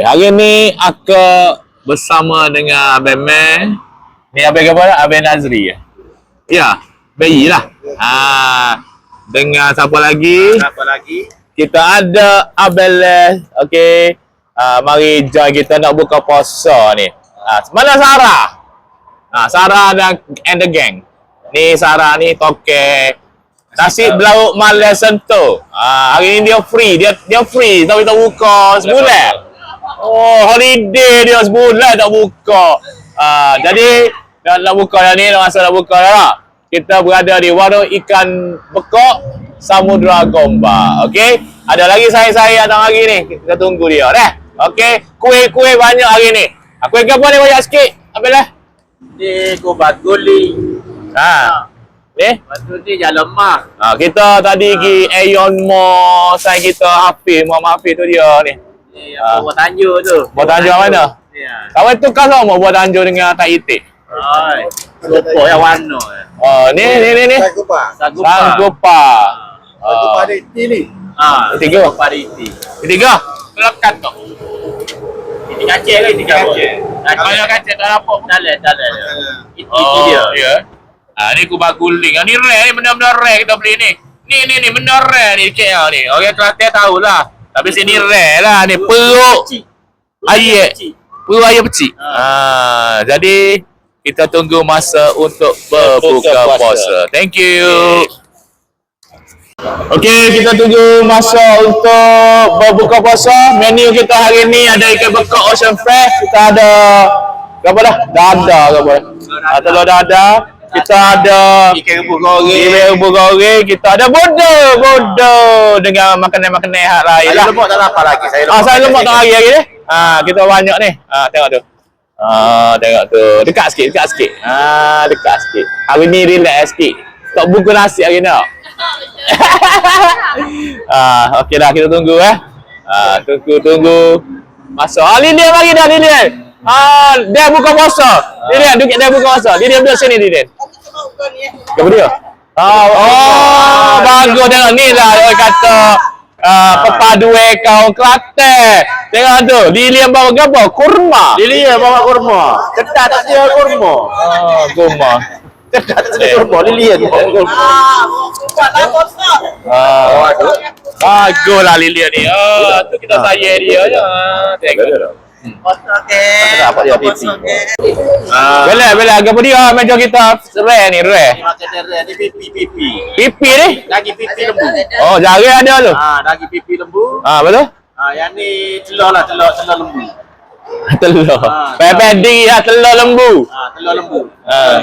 Okey, hari ni aku bersama dengan Abang Meh. Ni Abang apa? Abang Nazri ya. Ya, bayi lah. Ha, dengan siapa lagi? Apa lagi? Kita ada Abang Les. Okey. Ha, mari join kita nak buka puasa ni. Ha, mana Sarah? Ha, Sarah dan and the gang. Ni Sarah ni toke Nasi belauk malas sentuh. Ha, hari ni dia free. Dia dia free. Tapi tak buka sebulan. Oh, holiday dia sebulan tak buka. Ah, jadi nak, nak buka dah ni, nak masa nak buka dah lah. Kita berada di warung ikan bekok Samudra Gomba. Okey? Ada lagi saya-saya datang hari ni. Kita tunggu dia dah. Okey? Kuih-kuih banyak hari ni. Ah, kuih ke apa ni banyak sikit? Apa lah? Ni kubat guling. Ha. Ni? Batu ni jalan lemah. Ha, kita tadi pergi Aeon Mall. Saya kita Hafiz, Muhammad Hafiz tu dia ni. Ni Ah. apa buat tanjur tu. Buat tanjur mana? Ni ah. Kawan tu kan sama buat tanjur dengan tak itik. Oi. Sopo yang warna. Oh, ni ni ni ni. Sagupa. Sagupa. Sagupa Ah. ada ini. Ah, Tiga. Pariti. Ketiga. Lekat tu. Ini kacang ke ini kacang? Kalau kacang tak apa. Dalam, dalam. Itu Oh, dia. ya. Ah, ni kubah guling. Ah, ni rare ni benda-benda rare kita beli ni. Ni ni ni benda rare ni KL ni. Orang Kelantan tahulah. Tapi sini rare lah ni perut. Ayat. Kecil. perut ayam kecil. Ah, jadi kita tunggu masa untuk berbuka puasa. Thank you. Okey, kita tunggu masa untuk berbuka puasa. Menu kita hari ni ada ikan bekak Ocean Fresh. Kita ada apa dah? Dada apa? Ah, telur dada. Kita ada Ikan rebus goreng. ikan rebus goreng. Kita ada bodo, bodo dengan makanan-makanan hak lain Saya lah. lemak tak apa lagi. Saya Ah, saya lemak tak hari hari ni. Ah, kita banyak ni. Ah, tengok tu. Ah, tengok tu. Dekat sikit, dekat sikit. Ah, dekat sikit. Hari ni relax sikit. Tak buku nasi hari ni. ah, okey dah kita tunggu eh. Ah, tunggu tunggu. Masuk. Ah, Lilian bagi dah Lilian. Ah, dia buka puasa. Lilian, duduk dia buka puasa. Lilian duduk sini Lilian. Apa dia? Oh, oh bagus tengok ni lah orang kata uh, perpaduan kaum Kelantan. Tengok tu, Lilian bawa apa? Kurma. Lili ya bawa kurma. Ketat tak dia kurma. Oh, kurma. Ketat tak dia kurma. Lili ya bawa kurma. Ah, bagus lah Lilian ni. Oh, tu kita sayang dia je. Ah, Tengok. Apa dia pipi? Ah, Bela, bela. Apa dia meja kita? Rare ni, rare. Makan dia ni pipi pipi. Pipi ni? Daging pipi lembu. Oh, jari ada tu. Ah, daging pipi lembu. Ah, betul? Ah, yang ni telur lah, telur telur lembu. Telur. Ah, Pepe di lah telur lembu. Ah, telur lembu. Ah.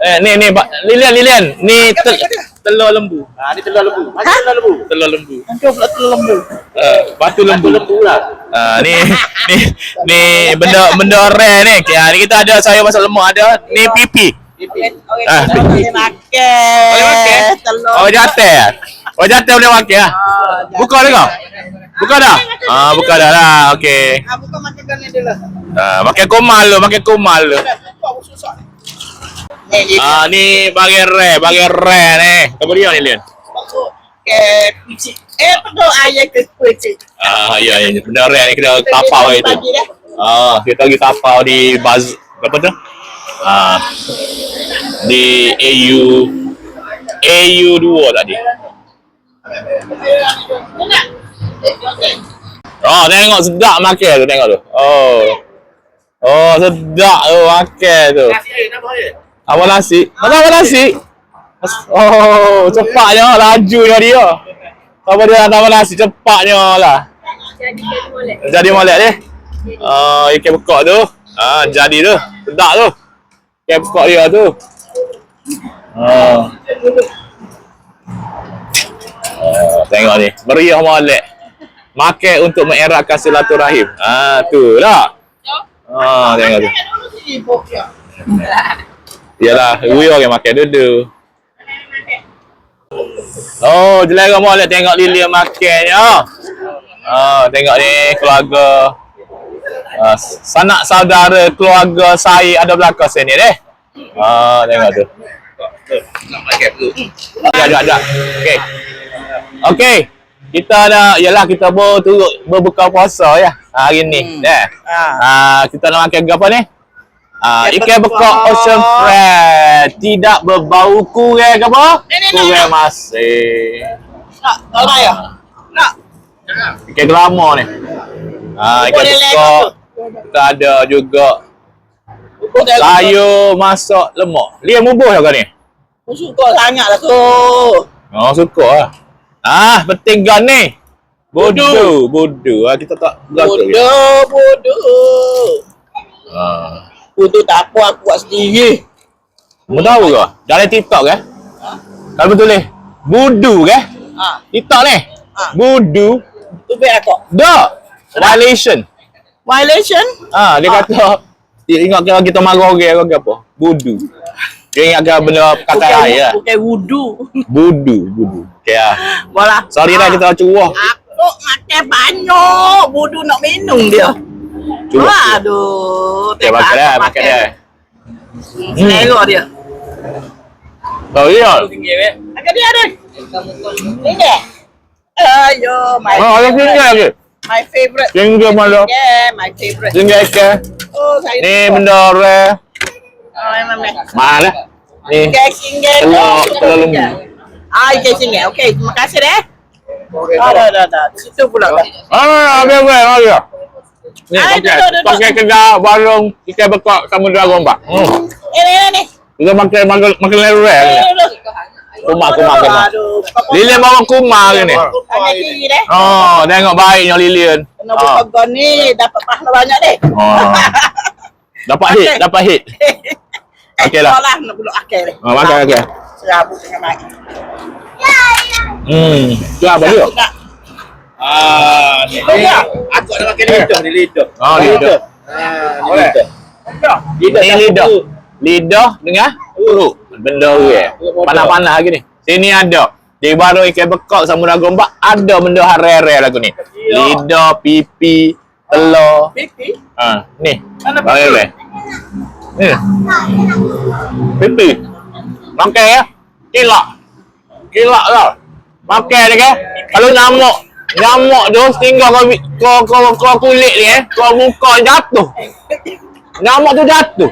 Eh, ni ni Pak Lilian Lilian. Ni tel, telur lembu. Ah, ni telur lembu. Macam telur lembu. Telur lembu. Macam pula telur lembu. Uh, batu lembu. Telur lembu lah. Ah, ni ni ni benda benda rare ni. Ya, ni kita ada sayur masak lemak ada. Ni pipi. Pipi. Ah, Boleh makan. Boleh makan? Telur. Oh, jatuh. Oh, jatuh boleh makan ah. Buka dah kau? Buka dah? Ah, buka dah lah. Okey. Ah, bukan makan kan dulu. Ah, makan kumal lu, makan kumal lu. Dia Ah, ni bagi rare, bagi rare ni. Apa dia ni, kucing. Eh, pedo ayam ke kucing. Ah, ya, ya, benda rare ni kita tapau itu. Ah, kita pergi tapau di Baz apa tu? Ah, di AU AU 2 tadi. Oh, tengok sedap makan tu tengok tu. Oh. Oh, sedap tu makan tu. Nasi dia dia. Apa nasi? Mana apa nasi? Oh, cepatnya lajunya dia. Apa dia nama nasi cepatnya lah. Jadi molek dia. Ah, ikan bekak tu. Ah, jadi tu. Sedap tu. Ikan bekak dia tu. Ah. Ah, tengok ni. Meriah molek. Makan untuk mengeratkan silaturahim. Ah, tu lah. Ah, tengok tu. Yalah, we orang makan dulu. Oh, jelera molek tengok Lilia makannya. Ah, tengok ni keluarga ah, sanak saudara keluarga saya ada belakang sini deh. Ah, tengok tu. Nak makan tu. Ada ada ada. Okey. Okey. Kita dah yalah kita ber turut berbuka puasa ya. hari ni. Hmm. Dah. Ah. Ah, kita nak makan apa ni? Ah, Ikan ikan bekok ocean friend. Tidak berbau kurang ke apa? Kurang masih. Nak, tak nak ya? Nak. Ikan gelama ni. Ah, ikan bekok. Kita ada juga Kau sayur masak lemak. Liam bubuh ke ni? Aku suka sangat lah tu. Oh, suka lah. Ah, penting gan ni. Bodoh, bodoh. Ah, kita tak. Bodoh, bodoh. Ah. Bodoh tak apa, aku buat sendiri. Kamu tahu ke? Dalam TikTok ke? Ha? Kalau betul ni, budu ke? Ha, TikTok ni. Ha. Budu. tu baik aku. Dah. Violation. Violation? Ah, dia Ha. kata dia ingat kalau kita marah orang ke apa? Budu. Dia ingat ke benda kata Bukan, lain lah. bukan wudu. Budu, budu. Okay lah. Bola. Sorry lah kita curah. Aku makan banyak. Bodoh nak minum dia. Curah. Aduh. Okay, makan dah, makan dah. Selera dia. Tahu dia? Makan dia ada. Ni dia. Ayo, my Oh, ada tinggal lagi. my favorite. Tinggal mana? Yeah, my favorite. Tinggal ke? Oh, saya Ni benda rare. Mana? Ni. Telur- telur lembu. Ah, ikan singgah. Okey, terima kasih deh. Ah, dah, dah, dah. Situ pula dah. Ah, ambil ambil ambil. Ni Ah, pakai pakai kedai warung ikan bekak samudra gombak. Hmm. Eh, ni, ni, ni. Kita makan makan makan Eh, ni. Kumar kumar kumar. Aduh. Lilian bawa kumar ke ni? Deh. Oh, tengok baiknya Lilian. Kena buka Ah. ni, dapat pahala banyak deh. Oh. Dapat hit, dapat hit. Okey lah. lah, nak beluk akhir deh. Oh, makan okey. Serabut dengan mak. Hmm. Tu apa dia? Tak. Ah, ni. Oh, ya. Aku nak makan lidah ni lidah. Oh, lidah. Ah, ni Boleh. lidah. Lidah tak lidah. perlu. Lidah dengan urut. Benda orang. Panas-panas lagi ni. Sini ada. Di baru ikan bekak samudra gombak ada benda rare-rare lagu ni. Lidah, pipi, telur. Pipi. Ha, ni. Mana Boleh pipi? Ni. Pipi. Makan ya. Kilak. Kilak lah. Makan dia kan. Kalau nyamuk, nyamuk tu tinggal kau kau kau, kau kulit ni eh, kau muka jatuh. Nyamuk tu jatuh.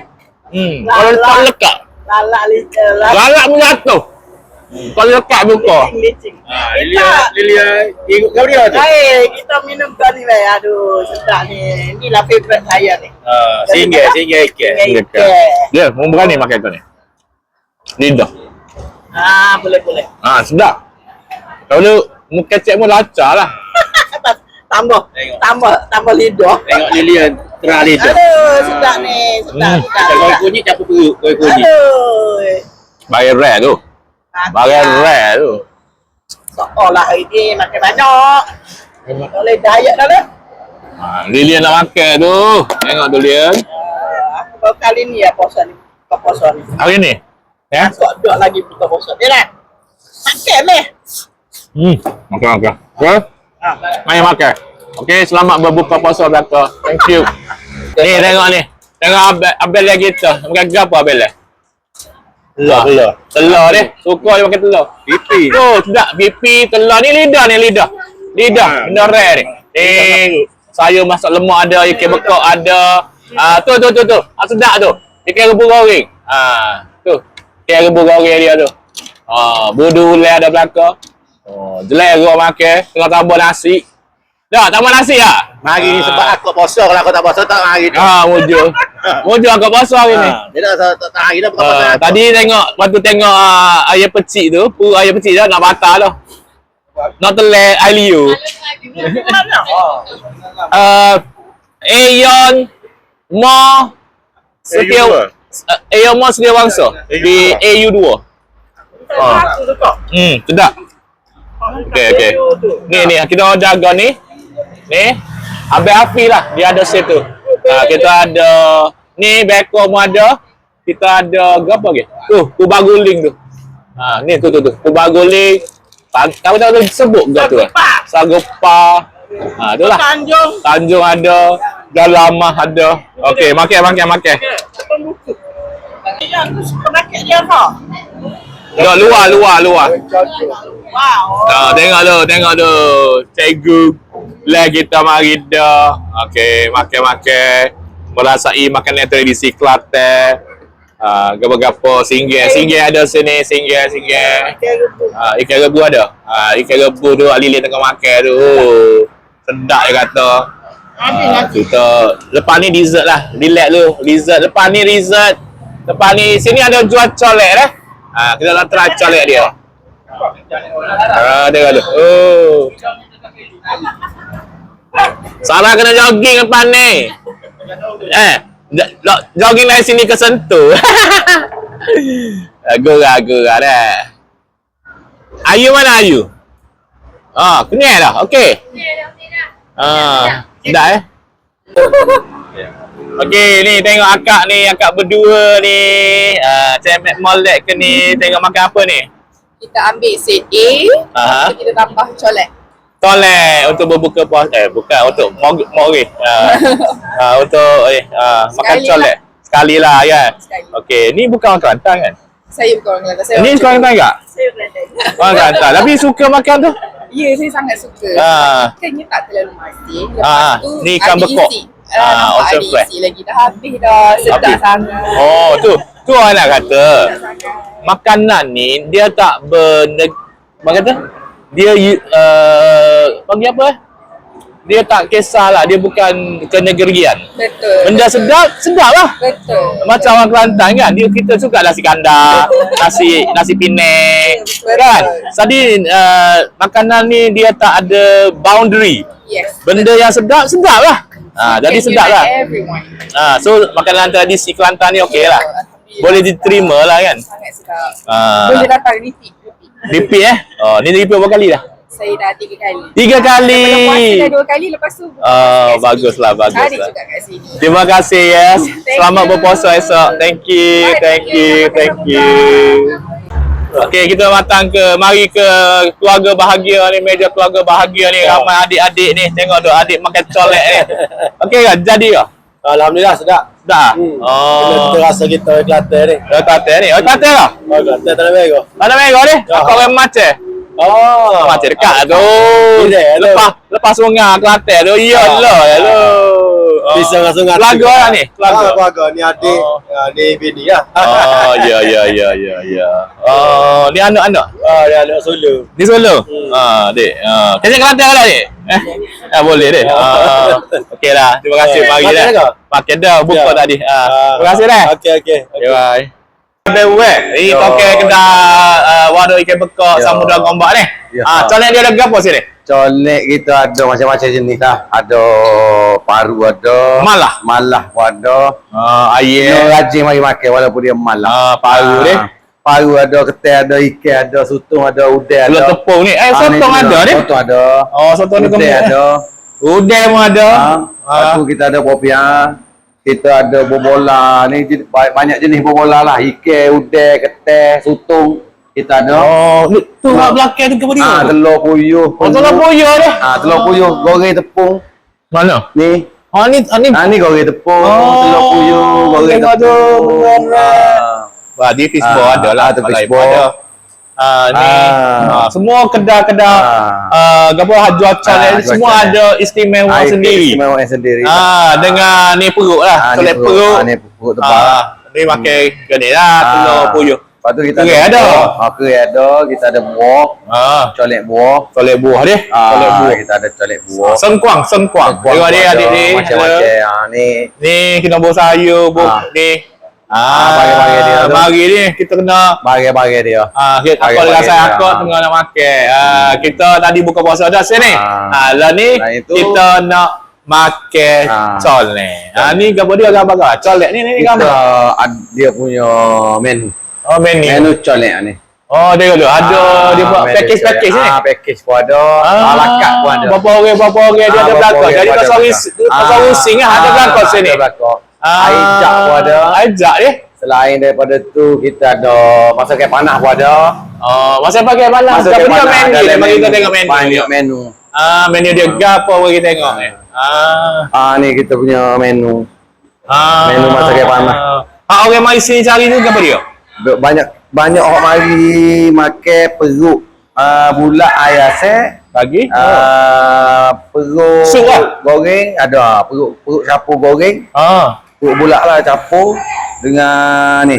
Hmm. Kalau letak lekat, Lalak pun jatuh. Kalau lekat muka. Licin. Ah, Lilia, Lilia, ikut kau dia tu. Hai, kita minum kau ni weh. Aduh, sedap ni. Inilah favourite saya ni. Ah, singgah, singgah ikan. Singgah. Lekat. Dia mau berani makan tu ni. Lidah. Ah, boleh boleh. Ah, sedap. Kalau muka cek pun lancar lah. tambah, Tengok. tambah, tambah lidah. Tengok Lilian terang lidah. Aduh, sedap ni. Sedap, Hmm. sedap. Kau sedap. kunyit campur perut, kau kunyit. Aduh. Bagai rare tu. Bagai rare tu. Seolah hari ni makan banyak. Boleh diet dah lah. Ah, Lilian nak makan tu. Tengok tu Lilian. Ah, Aku baru kali ni ya puasa ni. Buka puasa ni. Hari ni. Ya? Aku ada lagi buka puasa. Dia lah. Makan ni. Hmm. Makan makan. Okay. Ah, Mari makan. Okey, selamat berbuka puasa belaka. Thank you. Ni tengok ni. Tengok abel, abel lagi kita. Makan apa abel lah? Telur, telur. Telur dia. Suka dia makan telur. Pipi. Tu, tidak. Pipi, telur. Ni lidah ni lidah. Lidah. Ha. Benda rare ni. Ni sayur masak lemak ada. Ikan bekak ada. Ah, tu, tu, tu, tu. Ah, sedap tu. Ikan rebus goreng. Ah, tu. Ikan rebus goreng dia tu. Ah, budu ulai ada belakang. Oh, jelek gua makan. Tengah tambah nasi. Dah, tambah nasi lah. Mari ni sebab aku puasa. Kalau aku tak puasa, tak mari. Ah, wujud. Wujud agak basah hari ni. Ah, Dia tak tak tak hari dah bukan Ah, puasa. tadi tengok waktu tengok uh, ayam pecik tu, pu ayam pecik dah nak batal dah. Nak telek air liu. Mana? Uh, Aeon Mo Setia AU2. uh, Aeon Mo Setia Wangsa di AU2. Ah. Suka. Hmm, sedap. Okey, okey. Ni ni kita jaga ni. Ni Abang Afi lah dia ada situ. Uh, kita ada ni beko pun ada. Kita ada apa lagi? Tu, kubah guling tu. Ha, ni tu tu tu. Kubah guling. Tak tahu tahu sebut ke tu. Sagopa. Sagopa. Ha, tu lah. Tanjung. Tanjung ada, Galamah ada. Okey, makan makan makan. Dia aku suka makan dia ha. Dok luar luar luar. Wow. Ha, tengok tu, tengok tu. Cikgu Lah kita mari dah. Okey, makan-makan. Merasai makanan tradisi Kelantan. Ah, gapo-gapo singgah, singgah ada sini, singgah, singgah. Ah, ikan rebu ada. Ah, ikan rebu tu Alilin tengah makan tu. Oh, sedap dia kata. Ah, kita lepas ni dessert lah. Relax dulu. Dessert lepas ni dessert. Lepas ni sini ada jual colek dah. Ah, kita nak try colek dia. Ah, dia ada. Oh. Sarah kena jogging lepas ni. Eh, jo- jo- jogging dari sini ke Sentul. Gurah-gurah dah. Ayu mana Ayu? Ah, kenyal dah. Okey. Ah, dah eh. Okey, ni tengok akak ni, akak berdua ni. Ah, cemek molek ke ni, tengok makan apa ni? Kita ambil set A, Aha. lepas tu kita tambah colek. Tolek untuk berbuka puasa. Eh, bukan untuk eh. Ah, ah, untuk eh ah, makan Sekali colek. Sekali lah kan. Sekali. Okey, ni bukan orang Kelantan kan? Saya bukan orang Kelantan. Saya Ni orang Kelantan tak? Saya Kelantan. Orang Kelantan. Tapi suka makan tu. Ya, saya sangat suka. Ah. Ikannya tak terlalu masin. Lepas Ah, tu ni ikan bekok. Ah, Ah, nampak ada fresh. isi lagi. Dah habis dah. Sedap Habis. sangat. Oh, tu. Tu orang nak kata. Makanan ni dia tak berneg... Apa kata? Dia uh, bagi apa eh? Dia tak kisahlah. Dia bukan kenegerian. Betul. Benda betul. sedap, sedap lah. Betul. Macam orang Kelantan kan, dia kita suka nasi kandar, nasi nasi Penang, Betul. kan? Jadi uh, makanan ni dia tak ada boundary. Yes. Benda yang sedap sedap lah. Ha, jadi Can sedap lah. Ha, so makanan tradisi Kelantan ni okey lah. Boleh diterima lah kan. Sangat sedap. Ha, Boleh datang repeat. repeat. repeat eh. Oh, ni repeat berapa kali dah? Saya dah tiga kali. Tiga kali. Puasa dah dua kali, lepas tu Oh, baguslah, baguslah. Cari juga kat sini. Terima kasih yes. Thank Selamat you. berpuasa esok. Thank you. Bye, Thank you. Thank you. Okey, kita datang ke mari ke keluarga bahagia ni, meja keluarga bahagia ni. Ramai adik-adik ni. Tengok tu adik makan colek ni. Okey kan? Jadi ke? Alhamdulillah sedap. Dah. Hmm. Oh. Kita rasa kita orang Kelantan ni. Dah kata ni. Oh, kata lah. Orang Kelantan tak ada merah. Mana merah ni? Ya. Apa orang macam? Oh. Macam dekat tu. Lepas lepas sungai Kelantan tu. Ya lah. Hello. Pisang dengan sungai. Keluarga lah ni. Keluarga. Keluarga. keluarga. Ni adik. Oh. Ah, Ni bini lah. Oh, ya ya ya ya ya. Oh, ni anak-anak. Ah, dia anak Solo. Di Solo? Hmm. Ah, dek. Ah, Kena Kelantan ke dah, dek? Eh? Ah, boleh, dek. Ah, okey lah. Terima kasih Eh, pagi makan dah. Makan dah, buka Ya. tadi. Ah, terima kasih dah. Okey, okey. Okay, bye. Ada web. Ini Ya. toke kedai uh, wadah ikan bekak Ya. samudra gombak ni. Ya. Ah, colek dia ada apa sini? Colek kita ada macam-macam jenis dah. Ada paru ada. Malah? Malah pun ada. Ah, Dia ayam. rajin mari makan walaupun dia malah. Ah, paru dia. Paru ada, ketai ada, ikan ada, sutung ada, Telur ada. tepung ni. Eh, Ah, sotong ni ada ni? Sotong ada. Oh, sotong ni Udai gemuk. ada. Udai pun ada. Ah, Lepas Ah. tu kita ada popiah. Kita ada bobola. Ni banyak jenis bobola lah. Ikan, udai, ketai, sutung. Kita ada. Oh, ni tu Ah. kat belakang tu ke dia? Ah, telur puyuh. Oh, telur puyuh ni. Ah, telur puyuh, goreng tepung. Mana? Ni, Oh, ni ah, ni Ah ni goreng tepung, Oh, telur puyuh, goreng tengok tu, tepung. benar. Ah. Wah, di fishball Ah, ada lah. ada fishball. ada. Ah, ni Ah. ah, semua kedai-kedai ah, apa jual colek Ah, semua jual ada istimewa Ah, sendiri. Istimewa yang sendiri. Ah, dengan ni perut lah, Ah, ni colek perut. Ah, ni perut tebal. Ah, ni makan gini lah, telur puyuh. Lepas tu kita Kerai ada. buah. Ah, kerai ada, kita ada buah, Ah, colek buah. colek buah dia, Ah, colek buah. kita ada colek buah. Sengkuang, sengkuang. Tengok Buah dia ada, adik ni. Macam-macam. Ah, ni Ni kita bawa sayur, bu Ah. ni. Ah, Ah, bagi-bagi dia. Bagi ni kita kena bagai-bagai dia. Ah, kita aku rasa dia. aku tengah nak makan. Ah, kita tadi buka puasa dah sini. Ah. Ah, lah ni itu- kita nak makan Ah. colek. Ah, ni gambar dia gambar apa? Colek ni ni Kita gambar. ad- dia punya menu. Oh, menu. Menu colek ni. Oh, dia dulu. Ada Ah, dia buat menu package-package colek. ni. Ah, package pun ada. Ah, lakat pun ada. Berapa orang, berapa orang dia Ah, ada belakang. Jadi pasal belakang. ris- pasal rusing lah, ada Ah, belakang sini. Ada belakang. Ah, Ajak pun ada. Ajak dia. Selain daripada tu kita ada masakan panah pun ada. Oh, masa pakai panas. Masakan Tapi dia panah menu dia. Mari kita tengok menu. Banyak menu. Ah, menu dia gapo bagi tengok ni. Ah. Ah ni kita punya menu. Ah. Menu masakan panah. Ah, orang mari sini cari tu apa dia? Banyak banyak orang mari makan perut uh, bulat ayam set. Lagi? Ah, perut Sup lah. goreng ada perut perut capur goreng Ah. perut bulat lah capur dengan ni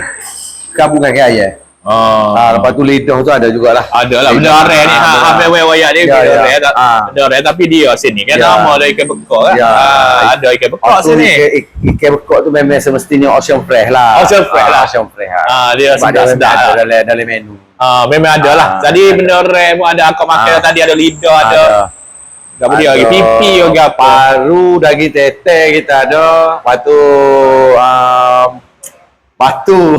kabung kaki ayam Oh. ah, lepas tu lidah tu ada jugalah Ada lah benda rare ni. Ha, ha, ha, wayak dia Ya, benda ya. rare. tak- Ah. Benda rare tapi dia sini kan Ya. nama dia ikan bekok kan. Ya. Ah, ada ikan bekok tu sini. ikan, ik- ikan bekok tu memang semestinya ocean fresh lah Ocean fresh Ah, lah. ocean fresh lah Ah, dia Sebab dia sedap-sedap lah. ada dalam, dalam menu Ah, memang ada lah. Ah, Jadi ada. benda rare pun ada akak makan Ah. tadi ada lidah ada. Apa dia lagi Ada pipi juga apa. Paru, daging tete kita ada. Lepas tu um, batu.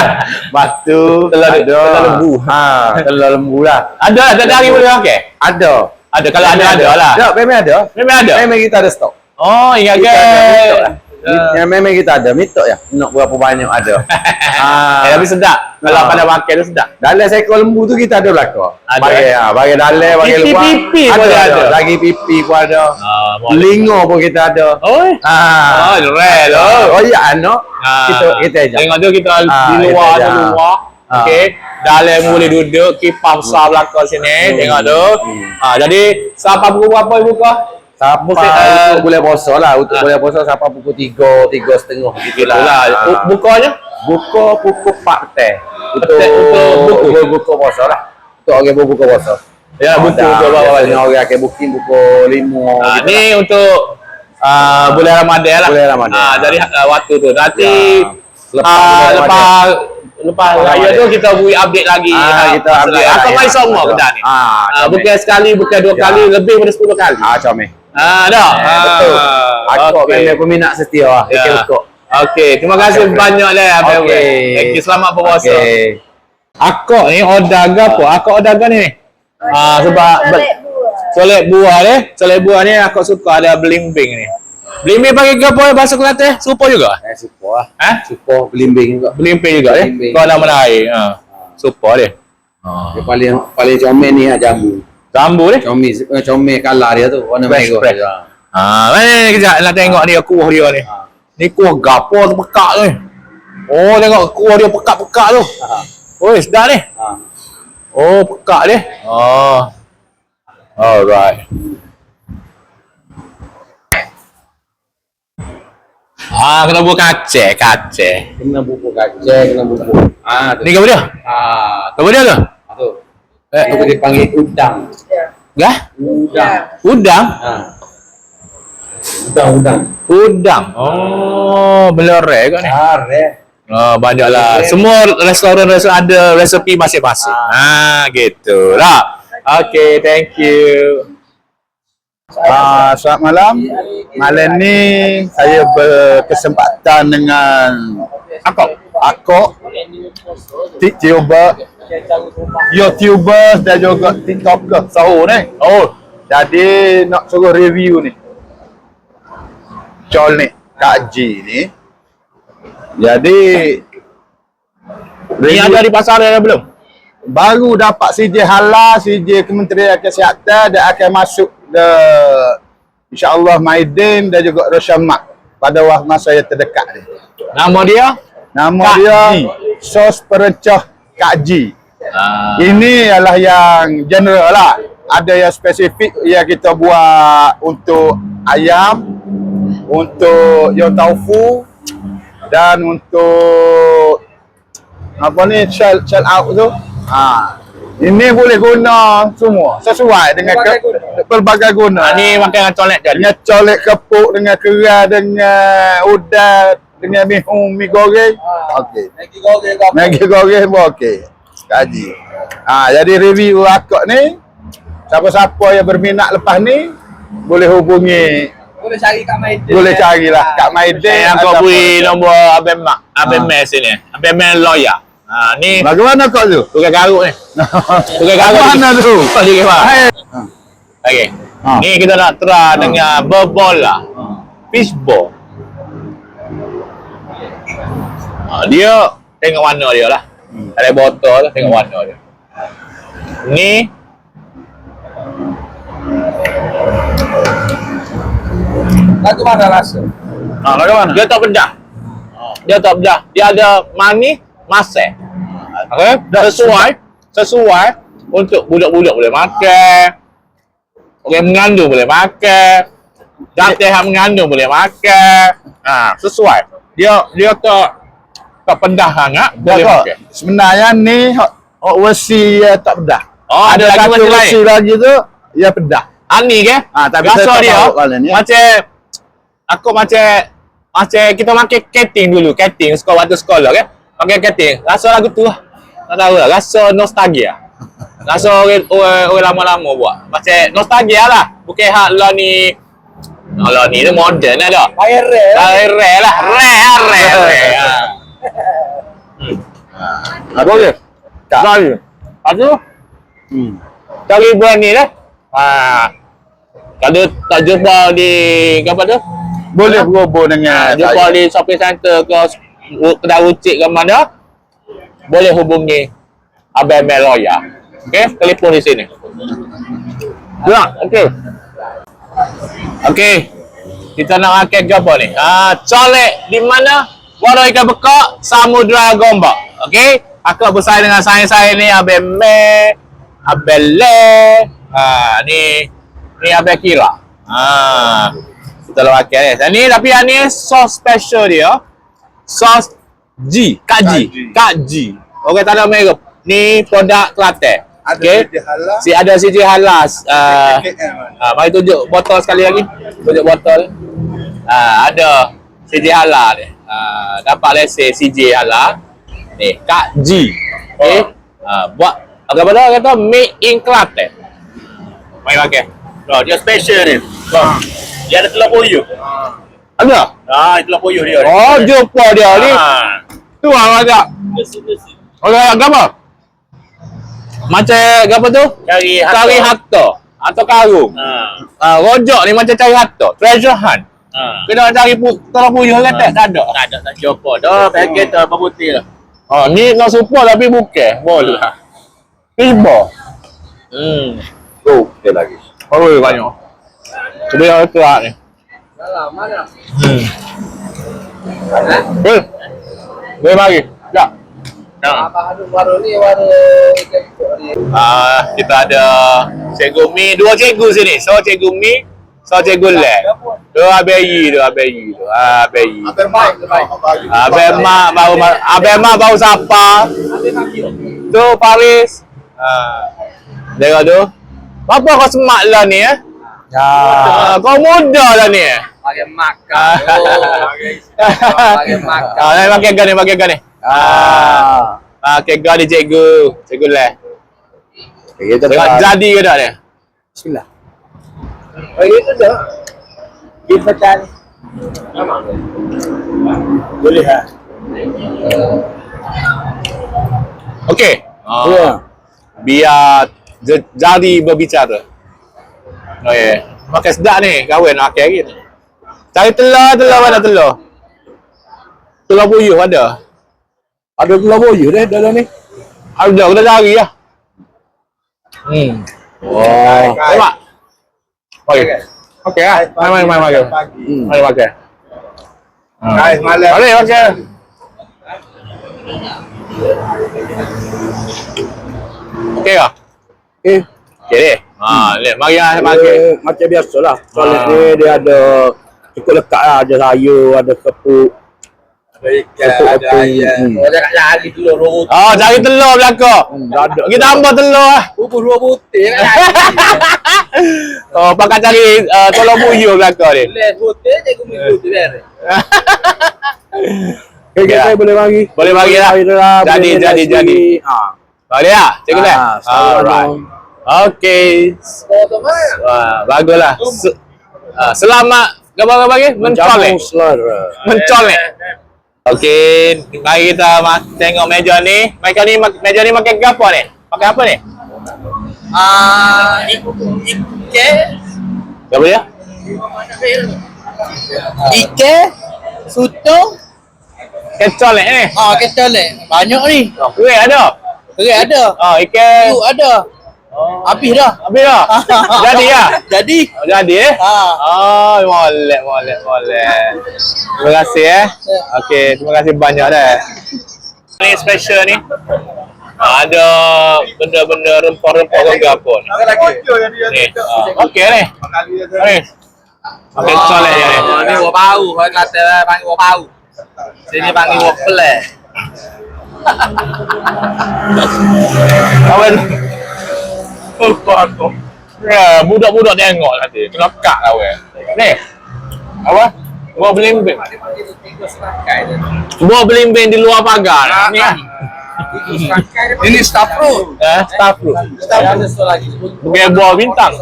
batu. Telur- ada. telur lembu. Ha, telur lembu lah. Ada tak ada hari boleh pakai. Ada. Ada kalau ada ada lah. Ya, memang ada. Memang ada. Memang kita ada stok. Oh, ingat ke? Ada. Ah. Yang memang kita ada mitok ya. Nak berapa banyak ada. Eh, tapi sedap. Kalau Ah. pada makan tu sedap. Dalam seekor lembu tu kita ada belakang. Ada, Bagi, ha, bagi dalam, bagi Pipi- luar. pipi pun ada, ada. Lagi pipi pun ada. Ah. Lingo pun kita ada. Oh, Ah. oh, rare. Oh ya, anak. Ah. Kita kita aja. Tengok tu kita Ah, di luar aja. luar. Ah. Okey. Dalam boleh duduk kipas besar belakang sini. Tengok tu. Ah, jadi siapa pukul berapa ibu kau? Mesti, eh, untuk bulan puasa lah. Untuk ah. bulan puasa siapa pukul 3, 3 setengah gitu lah. Itulah. Ah. Bukanya? Buka pukul 4 teh. Untuk untuk buku. untuk buka puasa lah. Untuk orang berbuka puasa. Ya, buku Ada, ke bawah biasanya orang akan booking pukul 5. Ah, ni untuk ah, bulan Ramadan lah. Bulan Ramadan. Ah, jadi ah, waktu tu. Nanti Ya. Lepas bulan lepas lepas raya tu kita beri update lagi. Ah, kita update Apa lah, ya. semua benda ni? Ah, Ah, bukan sekali, bukan dua Ya. kali, lebih daripada 10 kali. Ah, comel. Ah, dah. Eh, betul. Aku okey. memang peminat setia lah. Ya. Ikan bekok. Okey, terima kasih Okey. banyak lah Abang Okey. Thank you selamat berpuasa. Okey. Akak ni order apa? Akak order apa ni? Ah sebab Solek buah. solek buah ni, solek buah ni aku suka ada belimbing ni. Belimbing pakai ke apa bahasa Kelantan? Supo juga? Eh, supo lah. Ha? Supo belimbing juga. Belimbing juga eh. Belimbing. Kau nama lain. Ha. Supo dia. Dia paling paling comel ni lah jambu. Jambu ni. Comel eh, comel kalah dia tu warna merah. Ha, mana kejap nak tengok ni kuah dia ni. Ha. Ni kuah gapo tu pekak tu ni. Oh, tengok kuah dia pekak-pekak tu. Ha. Oh, sedap ni. Ha. Oh, pekak dia. Oh. Alright. Ah, kena buat kacang, kacang. Kena bubuk kacang, kena bubuk. Ah, tu. Ni apa dia? Ah, Apa dia tu? Eh, Itu dipanggil udang. Ya. Gah? Udang. Udang? Ha. Udang, udang. Udang. Oh, melorek kat ni. Are. Oh, banyaklah. Semua restoran-restoran ada resepi masing-masing. Ah, gitu lah. Okay, thank you. Ah, selamat malam. Malam ni saya berkesempatan dengan Akok. Akok. YouTuber. YouTuber dan juga TikToker. Sahur ni. Oh. Jadi nak suruh review ni. Col ni. Kak G ni. Jadi Ni ada di pasar ada belum? baru dapat CJ halal, CJ Kementerian Kesihatan dan akan masuk ke insya-Allah Maidin dan juga Roshamak pada waktu masa yang terdekat ni. Nama dia? Nama Kak dia G. Sos Perencah Kak G. Ah. Ini adalah yang general lah. Ada yang spesifik yang kita buat untuk ayam, untuk yang taufu dan untuk apa ni shell shell out tu. Ha. Ini boleh guna semua sesuai dengan ke, pelbagai guna. Ah, ni makan dengan colek jadi. Dengan colek kepuk, dengan kerah, dengan udang, dengan mi hum, mi goreng. Okey. Lagi goreng kau. Maggi goreng pun okey. Kaji. Ha, jadi review akak ni siapa-siapa yang berminat lepas ni boleh hubungi Boleh cari kat Maidin. boleh carilah kat Maidin Saya kau beri nombor Abang Mak, Abang Ah. Mes sini. Abang Mes lawyer. Ha, ni Bagaimana kau tu? tukar garuk ni. Tukar garuk. Mana tu? Dia kira. Hai. Okey. Ha. Ni kita nak try dengan berbola. Fishball. Ha, dia tengok warna dia lah. Ada botol lah, tengok warna dia. Ni Lagu mana rasa? Ha, bagaimana? dia tak pedas. Dia tak pedas. Dia ada manis, masak. Okey, sesuai sesuai untuk budak-budak boleh makan. Orang mengandung boleh makan. Jantan yang mengandung boleh makan. Ha, sesuai. Dia dia tak tak pedah sangat, Dia boleh kok, makan. sebenarnya ni hak hak versi uh, tak pedah. Oh, ada lagi satu versi lagi tu ya pedah. Ani ke? Ah, tapi Rasa dia ya. macam aku macam macam kita makan skating dulu, skating sekolah waktu sekolah kan. Pakai skating. Rasa lagu tu lah. Tak tahu lah, rasa nostalgia. Rasa orang, orang, orang lama-lama buat. Macam nostalgia lah. Bukan hak lah ni lah ni dia modern lah dah. Air rare. Rare rare lah. Rare lah, rare, rare. Ha. Boleh. Tak. Lepas tu, Hmm. cari brand ni lah. Ha. Kalau tak jumpa di apa tu? Boleh berhubung dengan Ha, jumpa saya. di shopping center ke kedai ucik ke mana? Boleh hubungi Abang Meloya. Okey, telefon di sini. Ya, okey. Okey. Kita nak makan ke apa ni? Ah, colek di mana? Warung ikan bekak, Samudra Gombak. Okey? Aku bersama dengan saya-saya ni Abang Me, Abang Le. Ah, ni ni Abang Kira. Ah. Kita nak makan ni. Dan ni tapi yang ni sos special dia. Sos G, Kak G. Kak G. Orang tak ada merah. Ni produk Kelantan. Ada Okey? Si ada sijil halal. Uh, KKM. Ah, mari tunjuk botol sekali lagi. Tunjuk botol. Ah, ada CJ halal ni. Ah, dapat lesen CJ halal. Ni, Kak G. Okey. Ah, buat apa pada kata made in Kelantan. Mari makan. Oh, dia special ni. Dia ada telur puyuh. Ada? Ah, telur puyuh dia. Oh, jumpa dia ni. Ah. Tu orang agak. Orang agak apa? Macam apa tu? Cari harta. Cari harta atau karung. Ah. Ah, rojak ni macam cari harta. Treasure hunt. Ah. Kena cari pu tolong puyuh kan tak? Tak ada. Tak ada, tak jumpa. Dah, paket tu apa putih lah. Oh, ni nak super tapi bukan. Boleh. Tiba. Hmm. Tu, okey lagi. Oh, banyak. Cuba yang kerak ni. Hmm. Boleh. Boleh bagi. Tak. Nah. Ah, kita ada cikgu Mi, dua cikgu sini. So cikgu Mi, so cikgu Le. Dua abayi, dua abayi, dua abayi. Abang baik, baik. Abang Mak baru ma- Abang Mak baru sapa. Tu Paris. Ah. Dia tu. Apa kau semak lah ni eh? Ya. Ah, kau muda lah ni eh? Bagi makan. Bagi makan. Ah, ni pakai gun ni, pakai gun ni. Ah. Ah, pakai gun ni cikgu. Cikgu. Kita Tengok tak. jadi ke tak ni? Bismillah. Kita cari. Boleh ha? Okey. Ah. Ya. biar j- jari berbicara. Oh. Yeah. Makan sedap ni, kawan nak makan lagi ni. Cari telur, telur mana telur? Telur puyuh ada. Ada gula boyu dah dalam ni. Ada, kita cari lah. Hmm. Oh. Nampak? Okey. Okey lah. Mari, mari, mari makan. Hmm. Mari makan. Guys, malam. Mari makan. Okey lah. Eh, Okey deh. Ha, leh, mari makan. eh, macam biasalah. Soalan Ah. ni dia ada cukup lekat lah. Ada sayur, ada kepuk. Oh, jangan lagi telur dua putih. Oh, cari telur belakang. Hmm, ada. Kita tambah telur lah. Bubur dua putih. Oh, pakai cari uh, tolong buyur belakang ni. Les putih, je kumis putih beres. Okay, Ya. kita boleh bagi. Boleh bagi lah. Lah. Jadi, jadi, jadi. Ha. Boleh tak? Cikgu Ah, sama Alright. Okay. Wah, baguslah. Uh, selamat apa bagi? Mencolek. Mencampur selera. Mencolek. Okey, mari kita tengok meja ni. Meja ni meja ni makan apa ni? Pakai apa ni? Ah, Ike, Apa dia? Ike, Sutong, Kecolek ni. ah ketolek. Banyak ni. Oh, kuih ada. Kerik ada. Oh, ikan. Tu ada. Habis dah. Habis dah. Jadi ya. Jadi. Oh, jadi eh. Ah. Oh, molek, molek, molek. Terima kasih eh. Okey, terima kasih banyak dah. Ni special ni. Ah, ada benda-benda rempah-rempah ke apa ni. Ni. Ah, okey ni. Ni. Makan soleh dia ni. Oh, ni buah bau. Orang kata lah panggil buah bau. Sini panggil buah peleh. Kawan. Oh, Ya, budak-budak tengok kata. Kena kak lah weh. Ni. Apa? Buah belimbing. Buah belimbing di luar pagar. Ni lah. Ini staff fruit. Eh, star fruit. Bukan buah bintang.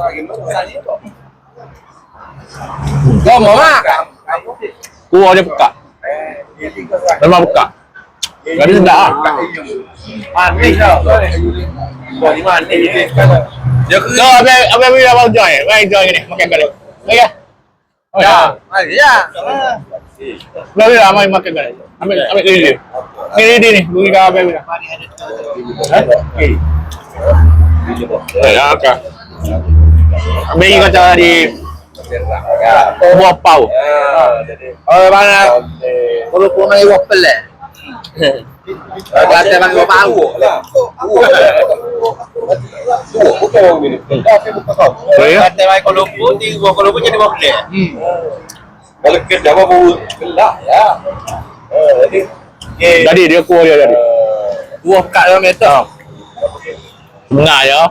Kau mau makan? Kuah dia pekat. Memang pekat. Jadi sedap ah. Manis tau. Ni manis. Dia So, abang abang bila abang join, abang join ni makan kali. Okey. Oh, ya. Mari ya. Abang bila abang makan kali. Ambil ambil diri dia. Ni diri ni, bagi kau abang bila. Eh? Ya, okey. Ambil ni kata di buah pau. Oh, mana? Kalau pun panggil buah peleh. Kata panggil buah bau. Oh, ya. Kata baik kalau pun, tiga buah kalau pun jadi buah pelak. Kalau kerja apa bau gelap ya. Eh, jadi okey. Jadi dia kuah dia jadi. Buah pekat dalam meter. Benar ya.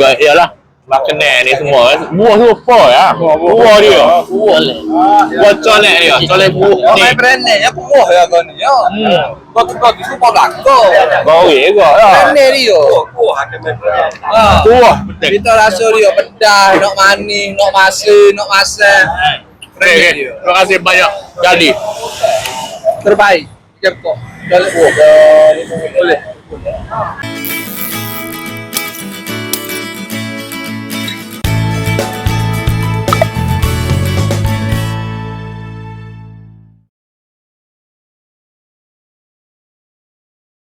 Ya, iyalah. Makanan ni semua buah tu apa ya? Buah dia. Buah le. Buah colek dia. Colek buah Kau ni. main brandnya ya buah ya kau ni. Hmm. Kau tu kau tu semua belakang. Kau ye? Ya. Brandnya dia. Buah ada. Ha. Buah. Kita rasa dia pedas, nak manis, nak masak, nak okey. Terima kasih banyak. Jadi. Terbaik. Jemput. Boleh. Boleh.